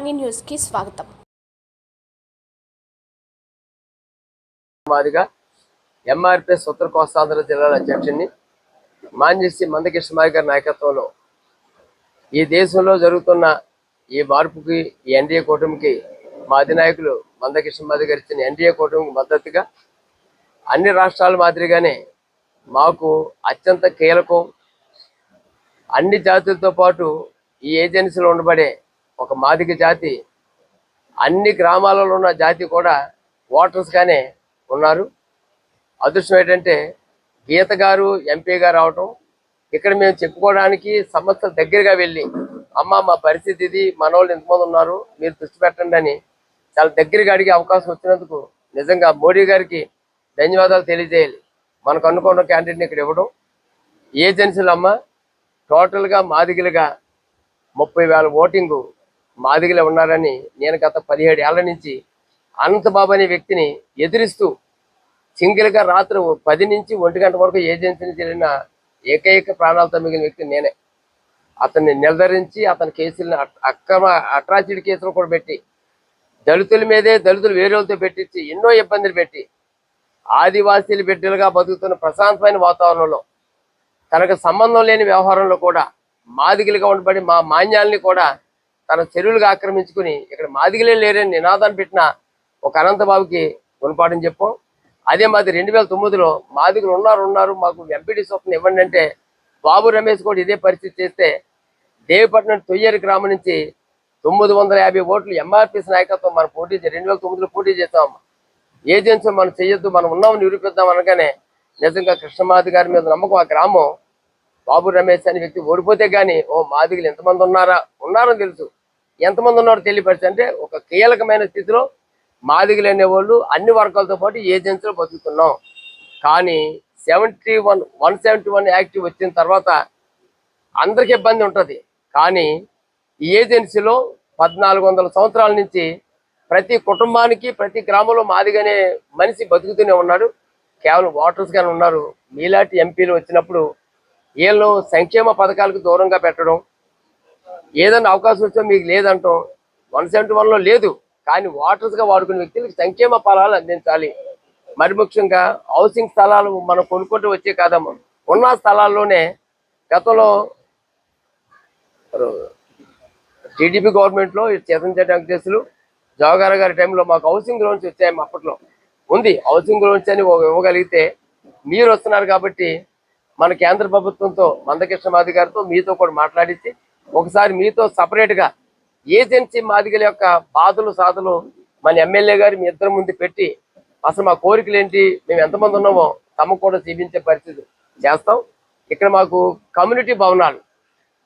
సామాన్య న్యూస్కి స్వాగతం. మాదిగా ఎంఆర్పిఎస్ ఉత్తర కోస్తాంధ్ర జిల్లాల అధ్యక్షుడిని మాంజేసి మందకృష్ణమారి గారి నాయకత్వంలో ఈ దేశంలో జరుగుతున్న ఈ మార్పుకి ఈ ఎన్డీఏ కూటమికి మా అధినాయకులు మందకృష్ణమాది గారు ఇచ్చిన ఎన్డీఏ కూటమికి మద్దతుగా అన్ని రాష్ట్రాల మాదిరిగానే మాకు అత్యంత కీలకం. అన్ని జాతులతో పాటు ఈ ఏజెన్సీలో ఉండబడే ఒక మాదిగ జాతి అన్ని గ్రామాలలో ఉన్న జాతి కూడా ఓటర్స్గానే ఉన్నారు. అదృష్టం ఏంటంటే గీత గారు ఎంపీ గారు ఇక్కడ మేము చెప్పుకోవడానికి సంస్థల దగ్గరగా వెళ్ళి అమ్మ మా పరిస్థితి ఇది మన వాళ్ళు ఎంతమంది ఉన్నారు మీరు దృష్టి పెట్టండి అని చాలా దగ్గరగా అడిగే అవకాశం వచ్చినందుకు నిజంగా మోడీ గారికి ధన్యవాదాలు తెలియజేయాలి. మనకు అనుకున్న క్యాండిడేట్ని ఇక్కడ ఇవ్వడం ఏజెన్సీలు అమ్మ టోటల్గా మాదిగలుగా ముప్పై వేల ఓటింగు మాదిగలే ఉన్నారని నేను గత పదిహేడు ఏళ్ళ నుంచి అనంతబాబు అనే వ్యక్తిని ఎదిరిస్తూ సింగిల్గా రాత్రి పది నుంచి ఒంటి గంట వరకు ఏజెన్సీని జరిగిన ఏకైక ప్రాణాలతో మిగిలిన వ్యక్తి నేనే. అతన్ని నిలదరించి అతని కేసులను అక్రమ అట్రాసిటీ కేసులు కూడా పెట్టి దళితుల మీదే దళితులు వేరే వాళ్ళతో పెట్టించి ఎన్నో ఇబ్బందులు పెట్టి ఆదివాసీలు బిడ్డలుగా బతుకుతున్న ప్రశాంతమైన వాతావరణంలో తనకు సంబంధం లేని వ్యవహారంలో కూడా మాదిగలుగా ఉండబడి మా మాన్యాల్ని కూడా తన చెరువులుగా ఆక్రమించుకుని ఇక్కడ మాదిగలే లేరని నినాదాన్ని పెట్టిన ఒక అనంతబాబుకి గుణపాఠం చెప్పాం. అదే మాది రెండు వేల తొమ్మిదిలో మాదిగలు ఉన్నారు ఉన్నారు మాకు ఎంపీడీ స్వప్న ఇవ్వండి అంటే బాబు రమేష్ కూడా ఇదే పరిస్థితి చేస్తే దేవిపట్నం తొయ్యేరు గ్రామం నుంచి తొమ్మిది వందల యాభై ఓట్లు ఎంఆర్పీఎస్ నాయకత్వం మనం పోటీ రెండు వేల తొమ్మిదిలో పోటీ చేస్తాం ఏజెన్సీ మనం చేయొద్దు మనం ఉన్నాం నిరూపిద్దాం అనగానే నిజంగా కృష్ణమాది గారి మీద నమ్మకం ఆ గ్రామం. బాబు రమేష్ అనే వ్యక్తి ఓడిపోతే గానీ ఓ మాదిగలు ఎంతమంది ఉన్నారా ఉన్నారని తెలుసు. ఎంతమంది ఉన్నారో తెలియపరిచి అంటే ఒక కీలకమైన స్థితిలో మాదిరి లేని వాళ్ళు అన్ని వర్గాలతో పాటు ఏజెన్సీలో బతుకుతున్నాం. కానీ seventy one one seventy one act వచ్చిన తర్వాత అందరికి ఇబ్బంది ఉంటుంది. కానీ ఈ ఏజెన్సీలో పద్నాలుగు వందల సంవత్సరాల నుంచి ప్రతి కుటుంబానికి ప్రతి గ్రామంలో మాదిగానే మనిషి బతుకుతూనే ఉన్నాడు. కేవలం ఓటర్స్గానే ఉన్నారు. మీలాంటి ఎంపీలు వచ్చినప్పుడు వీళ్ళు సంక్షేమ పథకాలకు దూరంగా పెట్టడం ఏదైనా అవకాశం వచ్చో మీకు లేదంటాం. వన్ సెవెంటీ వన్లో లేదు. కానీ వాటర్స్గా గా వాడుకునే వ్యక్తులకు సంక్షేమ ఫలాలు అందించాలి. మరి ముఖ్యంగా హౌసింగ్ స్థలాలు మనం కొనుక్కుంటూ వచ్చే కాదమ్మా. ఉన్న స్థలాల్లోనే గతంలో టీడీపీ గవర్నమెంట్లో లో చేయడానికి వెంకటేశ్వరులు జవహర్ గారి టైంలో మాకు హౌసింగ్ లోన్స్ వచ్చాయి మా అప్పట్లో. ఉంది. హౌసింగ్ లోన్స్ అని ఇవ్వగలిగితే మీరు వస్తున్నారు కాబట్టి మన కేంద్ర ప్రభుత్వంతో మందకృష్ణ మాది గారితో మీతో కూడా మాట్లాడించి ఒకసారి మీతో సపరేట్గా ఏజెన్సీ మాదిగల యొక్క బాధలు సాధలు మన ఎమ్మెల్యే గారు మీ ఇద్దరు ముందు పెట్టి అసలు మా కోరికలు ఏంటి మేము ఎంతమంది ఉన్నామో తమకు కూడా చూపించే పరిస్థితి చేస్తాం. ఇక్కడ మాకు కమ్యూనిటీ భవనాలు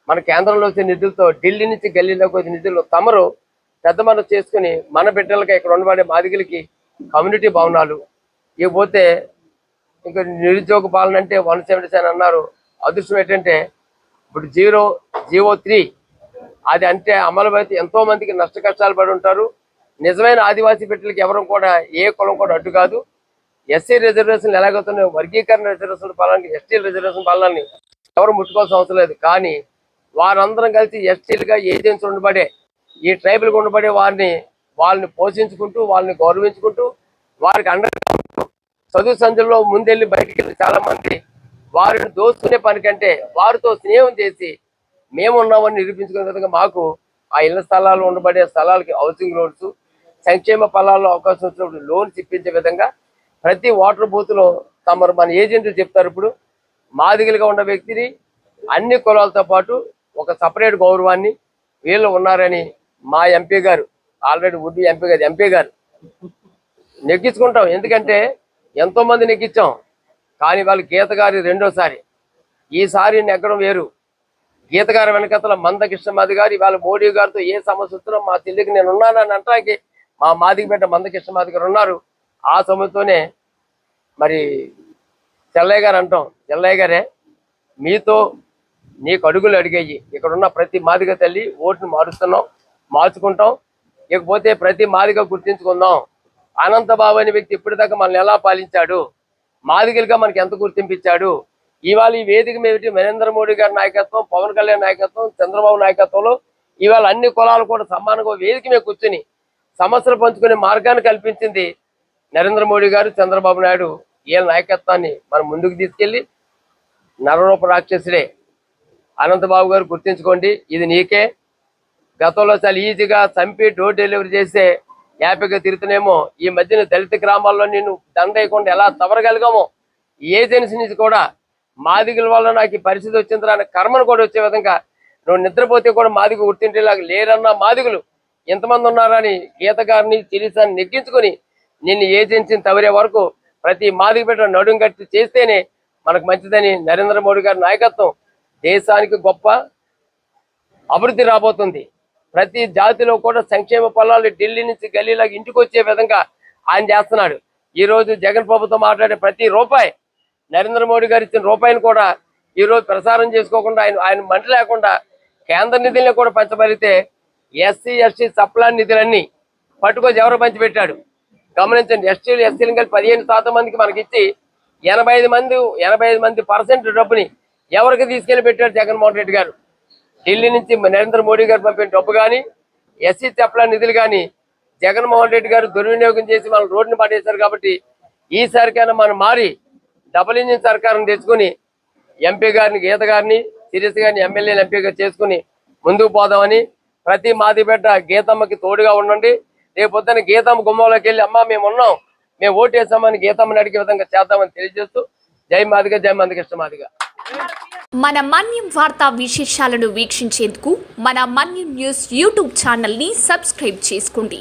మన కేంద్రంలో వచ్చే నిధులతో ఢిల్లీ నుంచి గల్లీలోకి వచ్చే నిధులు తమరు పెద్ద మనసు చేసుకుని మన బిడ్డలకి ఇక్కడ ఉండబడే మాదిగలకి కమ్యూనిటీ భవనాలు. ఇకపోతే ఇంకా నిరుద్యోగ పాలన అంటే వన్ సెవెంటీ సెవెన్ అన్నారు. అదృష్టం ఏంటంటే ఇప్పుడు జీరో జీవో త్రీ. అది అంటే అమలు అయితే ఎంతో మందికి నష్ట కష్టాలు పడి ఉంటారు. నిజమైన ఆదివాసీ బిడ్డలకి ఎవరు కూడా ఏ కులం కూడా అడ్డు కాదు. ఎస్సీ రిజర్వేషన్ ఎలాగవుతున్నాయి వర్గీకరణ రిజర్వేషన్ పాలనకి ఎస్టీ రిజర్వేషన్ పాలనని ఎవరు ముట్టుకోవాల్సిన అవసరం లేదు. కానీ వారందరం కలిసి ఎస్టీలుగా ఏజెన్సీ ఉండబడే ఈ ట్రైబల్గా ఉండబడే వారిని వాళ్ళని పోషించుకుంటూ వాళ్ళని గౌరవించుకుంటూ వారికి అండగా చదువు సంచుల్లో ముందెళ్ళి బయటికి వెళ్ళి చాలా మంది వారిని దోచుకునే పని కంటే వారితో స్నేహం చేసి మేము ఉన్నామని నిరూపించుకునే విధంగా మాకు ఆ ఇళ్ళ స్థలాలు ఉండబడే స్థలాలకి హౌసింగ్ లోన్స్ సంక్షేమ ఫలాల్లో అవకాశం వచ్చినప్పుడు లోన్స్ ఇప్పించే విధంగా ప్రతి వాటర్ బూత్లో తమరు మన ఏజెంట్లు చెప్తారు ఇప్పుడు మాదిగలుగా ఉన్న వ్యక్తిని అన్ని కులాలతో పాటు ఒక సపరేట్ గౌరవాన్ని వీళ్ళు ఉన్నారని మా ఎంపీ గారు ఆల్రెడీ వుడ్ ఎంపీ గారు ఎంపీ గారు నెగ్గించుకుంటాం. ఎందుకంటే ఎంతో మంది నెగ్గించాం. కానీ వాళ్ళు గీత గారి రెండోసారి. ఈసారి నెగ్గడం వేరు. గీత గారి వెనకతల మందకృష్ణమాది గారు ఇవాళ మోడీ గారితో ఏ సమస్య వచ్చినా మా చెల్లికి నేను ఉన్నానని అంటానికి మా మాదిగ బిడ్డ మందకృష్ణమాది గారు ఉన్నారు. ఆ సమయంతోనే మరి చెల్లయ్య గారు అంటాం చెల్లయ్య గారే మీతో నీకు అడుగులు అడిగాయి. ఇక్కడ ఉన్న ప్రతి మాదిగ తల్లి ఓటును మారుస్తున్నాం మార్చుకుంటాం. ఇకపోతే ప్రతి మాదిగ గుర్తించుకుందాం. అనంతబాబు అనే వ్యక్తి ఇప్పటిదాకా మనల్ని ఎలా పాలించాడు? మాదిగలుగా మనకి ఎంత గుర్తింపు ఇచ్చాడు? ఇవాళ ఈ వేదిక మీద నరేంద్ర మోడీ గారి నాయకత్వం పవన్ కళ్యాణ్ నాయకత్వం చంద్రబాబు నాయకత్వంలో ఇవాళ అన్ని కులాలు కూడా సమానంగా వేదిక మీద కూర్చుని సమస్యలు పంచుకునే మార్గాన్ని కల్పించింది నరేంద్ర మోడీ గారు చంద్రబాబు నాయుడు. వీళ్ళ నాయకత్వాన్ని మనం ముందుకు తీసుకెళ్ళి నరరూప రాక్షసుడే. అనంతబాబు గారు గుర్తించుకోండి ఇది నీకే. గతంలో చాలా ఈజీగా చంపి డోర్ డెలివరీ చేస్తే హ్యాపీగా తిరుగుతున్నామో ఈ మధ్యన దళిత గ్రామాల్లో నేను దండేయకుండా ఎలా తవరగలిగామో ఏజెన్సీ నుంచి కూడా మాదిగల వల్ల నాకు ఈ పరిస్థితి వచ్చింది అనే కర్మను కూడా వచ్చే విధంగా నువ్వు నిద్రపోతే కూడా మాదిగ గుర్తింటేలాగా లేరన్న మాదిగులు ఎంతమంది ఉన్నారని గీత గారిని చిరిసాన్ని నెగ్గించుకొని నిన్ను ఏజెన్సీని తవరే వరకు ప్రతి మాదిగ బిడ్డ నడుం కట్టి చేస్తేనే మనకు మంచిదని నరేంద్ర మోడీ గారి నాయకత్వం దేశానికి గొప్ప అభివృద్ధి రాబోతుంది. ప్రతి జాతిలో కూడా సంక్షేమ ఫలాలు ఢిల్లీ నుంచి గల్లీలాగా ఇంటికి వచ్చే విధంగా ఆయన చేస్తున్నాడు. ఈరోజు జగన్ ప్రభుత్వం మాట్లాడే ప్రతి రూపాయి నరేంద్ర మోడీ గారు ఇచ్చిన రూపాయిని కూడా ఈ రోజు ప్రసారం చేసుకోకుండా ఆయన ఆయన మంట లేకుండా కేంద్ర నిధుల్ని కూడా పంచబడితే ఎస్సీ ఎస్టీ సప్లా నిధులన్నీ పట్టుకొని ఎవరు పంచిపెట్టాడు? గమనించండి ఎస్టీలు ఎస్సీలు కలిపి పదిహేను శాతం మందికి మనకి ఇచ్చి ఎనభై ఐదు మంది ఎనభై ఐదు మంది పర్సెంట్ డబ్బుని ఎవరికి తీసుకెళ్ళి పెట్టాడు జగన్మోహన్ రెడ్డి గారు? ఢిల్లీ నుంచి నరేంద్ర మోడీ గారు పంపిన డబ్బు కానీ ఎస్సీ చెప్పల నిధులు కానీ జగన్మోహన్ రెడ్డి గారు దుర్వినియోగం చేసి మన రోడ్డుని పడేశారు కాబట్టి ఈసారికైనా మనం మారి డబుల్ ఇంజిన్ సర్కారం తెచ్చుకుని ఎంపీ గారిని గీత గారిని సిరీస్ గారిని ఎమ్మెల్యేని ఎంపీగా చేసుకుని ముందుకు పోదామని ప్రతి మాది బిడ్డ గీతమ్మకి తోడుగా ఉండండి. రేపు పొద్దున గీతమ్మ గుమ్మంలోకి వెళ్ళి అమ్మ మేము ఉన్నాం. మేము ఓటు వేసామని గీతమ్మని అడిగే విధంగా చేద్దామని తెలియజేస్తూ జై మాదిగా జై మందకృష్ణ మాదిగా. మన మన్యం వార్తా విశేషాలను వీక్షించేందుకు మన మన్యం న్యూస్ యూట్యూబ్ ఛానల్ని సబ్స్క్రైబ్ చేసుకోండి.